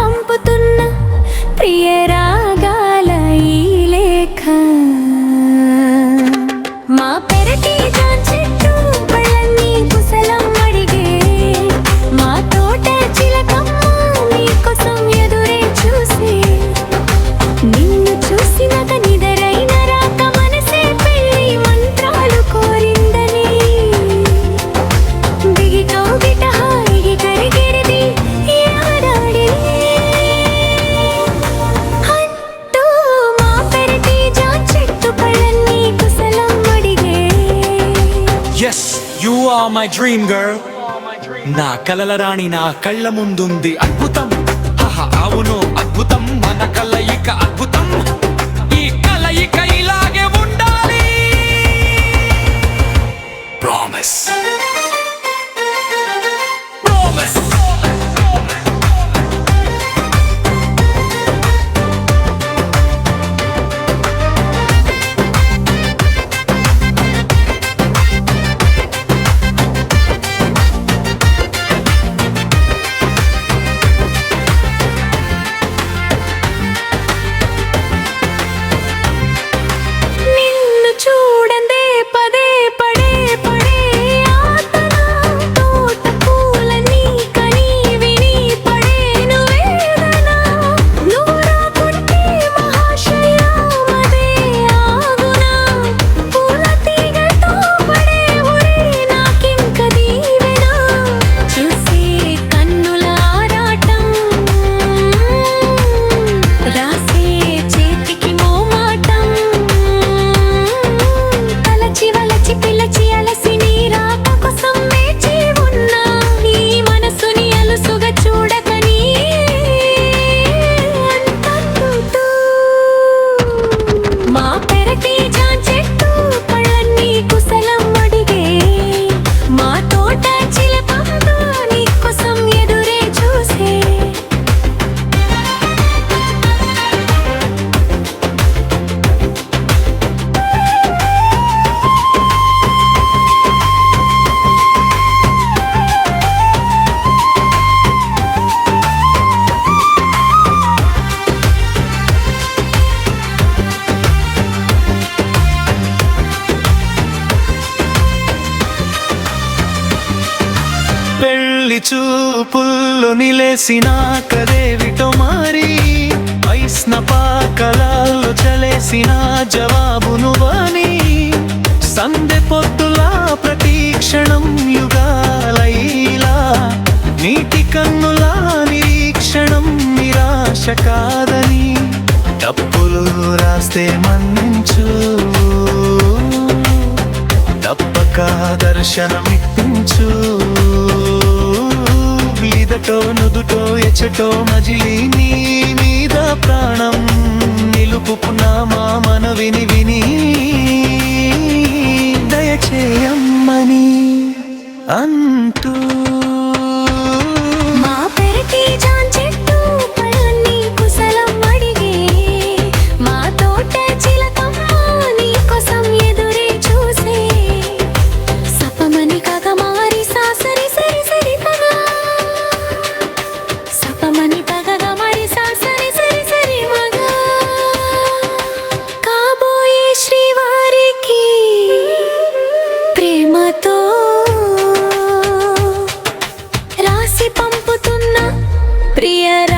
పంపుతున్న ప్రియ రాగాల ఈ లేఖ. మా పెరటి చెట్టు పళ్ళన్నీ కుసలం అడిగే. మా తోట చిలకమ్మ నీకోసం ఎదురే చూసి. నిన్ను చూసినాక నీ మై డ్రీమ్ గర్ల్ నా కలల రాణి నా కళ్ళ ముందుంది అద్భుతం. ఆహా, అవును అద్భుతం. మన కలయిక అద్భుతం. ఈ కలయిక ఇలాగే ఉండాలి. ప్రామిస్ చూపుల్లో నిలేసిన కదేవిటో మారి ఐస్న పాకలాల్లో చలేసిన జవాబును వాని సందె పొద్దులా ప్రతీక్షణం యుగాలైలా నీటి కన్నులా నిరీక్షణం నిరాశ కాదని తప్పులు రాస్తే మన్నించు. తప్పక దర్శనమిప్పించు ఎడటో నుదుటో ఎచ్చటో మజిలి నీ మీద ప్రాణం నిలుపుకున్నా మా మన విని విని దయచేయమ్మని అంటూ మా పెరటి പ്രിയര